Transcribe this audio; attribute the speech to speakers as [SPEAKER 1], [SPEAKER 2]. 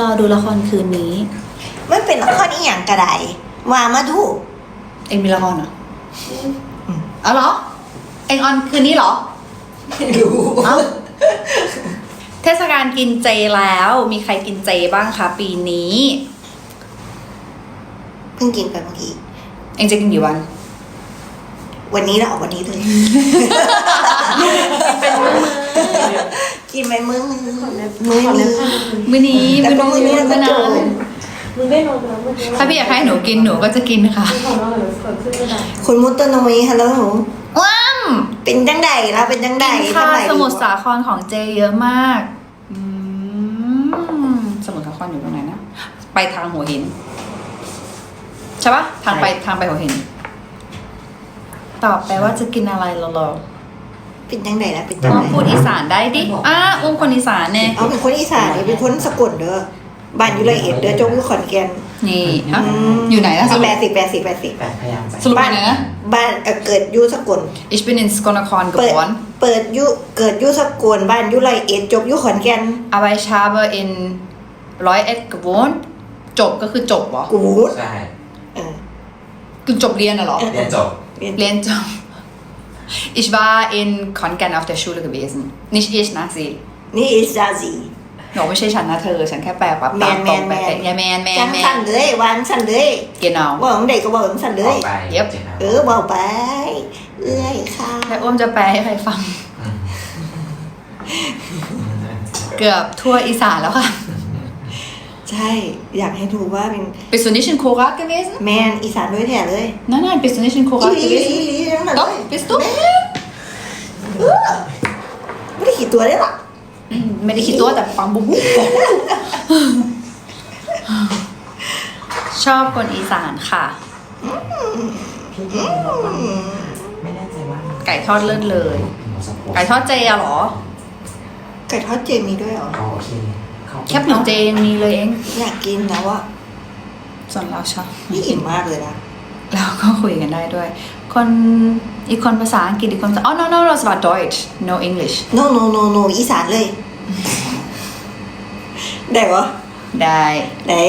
[SPEAKER 1] รอดูละครคืนนี้
[SPEAKER 2] มันเป็นละครอีหยังกระไดว่ามาดู
[SPEAKER 1] เอ็งมีละครเหรออเอาเหรอ เอ็งออนคืนนี้เหรอ
[SPEAKER 2] ไม่รู้
[SPEAKER 1] เอ้า เทศกาลกินเจแล้วมีใครกินเจบ้างคะปีนี้
[SPEAKER 2] เพิ่งกินไปเมื่อกี้
[SPEAKER 1] เอ็งจะกินกี่วัน
[SPEAKER 2] วันนี้แล้วออกวันนี้เลย
[SPEAKER 3] เป็นมือ
[SPEAKER 2] กินไปมื้อนึง
[SPEAKER 3] ขอเล็บ
[SPEAKER 2] มื้อ
[SPEAKER 3] ขอเล็
[SPEAKER 2] นี้
[SPEAKER 3] บข้างนึง
[SPEAKER 1] มื้อนี้
[SPEAKER 2] แต่ก็มื้อนี้เราก็
[SPEAKER 1] นา
[SPEAKER 2] โจ
[SPEAKER 1] น
[SPEAKER 3] มึงได้นอนไปแล้วเมื่อกี้
[SPEAKER 1] ถ้าพี่อยากให้หนูกินหนูก็จะกินค่ะ
[SPEAKER 3] มึงของเราเหลือเกิดขึ้นไม่ได้
[SPEAKER 2] คุณมุตโตโนยฮัลโหล
[SPEAKER 1] ว้าม
[SPEAKER 2] เป็นจังใดแล้วเป็นจังใด
[SPEAKER 1] กินค่ะ
[SPEAKER 2] จังใด
[SPEAKER 1] สมุทรสาครของเจเยอะมากอืมสมุทรสาครอยู่ตรงไหนนะไปทางหัวหินใช่ปะทางไปทางไปหัวหิน ตอบไปว่าจะกินอะไรรอ
[SPEAKER 2] เป็นจังใดแล้วเป็น
[SPEAKER 1] ๆ
[SPEAKER 2] จัง
[SPEAKER 1] อ๋อ
[SPEAKER 2] ใด
[SPEAKER 1] พูดอีสานได้ดิอ้าอุ้มคนอีสานเนี่ย
[SPEAKER 2] เอาเป็นคนอีสานนี่เป็นคนสกลเด้อบ้านอยู่ละเอียดเด้อจงอยู่ขอนแก่น
[SPEAKER 1] นี่ฮะ
[SPEAKER 2] ม
[SPEAKER 1] อยู่ไหนนะสรุป
[SPEAKER 2] แปดสิบแปดสิบแปดสิบ
[SPEAKER 4] แปดพยายามไป
[SPEAKER 1] สรุปอยู่ไหนนะ
[SPEAKER 2] บ้านเอ่อเกิดอยู่สกล
[SPEAKER 1] Ich bin in Skonakon
[SPEAKER 2] เปิด
[SPEAKER 1] geboren
[SPEAKER 2] เปิดอยุเกิดอยุสกลบ้านอยุไรเอ็ดจบอยุขอนแก่น
[SPEAKER 1] aber ich habe in ร้อยเอ็ด gewohnt จบก็คือจบเหรอ
[SPEAKER 2] กูวูด
[SPEAKER 4] ใช่
[SPEAKER 2] เออ
[SPEAKER 1] คือจบเรียนน่ะเหรอ
[SPEAKER 4] เรียนจบ
[SPEAKER 2] เรียน
[SPEAKER 1] เรียนจบ Ich war in Konkan auf der Schule gewesen nicht ich นะสิ
[SPEAKER 2] นี่อิซาซี
[SPEAKER 1] หนูไม่ใช่ฉันนะเธอ ฉันแค่แปลปั๊บ
[SPEAKER 2] แม
[SPEAKER 1] ตาม
[SPEAKER 2] น
[SPEAKER 1] ตรงไป
[SPEAKER 2] แมนแมน
[SPEAKER 1] อย่าแมนแมน
[SPEAKER 2] จัง
[SPEAKER 1] แม
[SPEAKER 2] สั่
[SPEAKER 1] น
[SPEAKER 2] นเลยวางสั่นเลย
[SPEAKER 1] genau
[SPEAKER 2] ว่าของเด็กก็บอกของสั่นเล
[SPEAKER 4] อยอกไป
[SPEAKER 1] เย็บ
[SPEAKER 4] จ็ครับ
[SPEAKER 2] เออบอกไป เอื้อยค่ะ
[SPEAKER 1] แล้วอ้วมจะแปลให้ใครฟัง เกือบทั่วอีสานแล้วค่ะ
[SPEAKER 2] ใช่ อยากให้ดูว่าเป็น
[SPEAKER 1] Bist du nicht in Korat gewesen
[SPEAKER 2] แมนอีสานด้วยแท้เลย
[SPEAKER 1] Nein nein bist du nicht in
[SPEAKER 2] อี
[SPEAKER 1] Korat
[SPEAKER 2] หลีอี
[SPEAKER 1] gewesen
[SPEAKER 2] หลี ทั้งนั้น
[SPEAKER 1] Doch
[SPEAKER 2] เลย
[SPEAKER 1] bist du
[SPEAKER 2] เออไม่ได้ขี่ตัวได้หรอก
[SPEAKER 1] ไม่ได้คิดตัวแต่ฟังบุ๊บบุ๊บชอบคนอีสานค่ะ
[SPEAKER 4] พี่เก่งบอกว่าไม่แน่ใจว่า
[SPEAKER 1] ไก่ทอดเลิศเลย
[SPEAKER 4] หมูสะโพก
[SPEAKER 1] ไก่ทอดเจอะเหรอ
[SPEAKER 2] ไก่ทอดเจมีด้วยเหรอ
[SPEAKER 4] โอเคเขา
[SPEAKER 1] แคบหมูเจยังมีเลยเอง
[SPEAKER 2] อยากกินนะว่า
[SPEAKER 1] ส่วนเราชอบ
[SPEAKER 2] นี่อิ่มมากเลยนะ
[SPEAKER 1] เราก็คุยกันได้ด้วย คนอีกคนภาษาอังกฤษอีกคนภาษาอ๋อ no no no it's about Deutsch no English
[SPEAKER 2] no no no no อีสานเลย ได้ปะ
[SPEAKER 1] ได้
[SPEAKER 2] ได้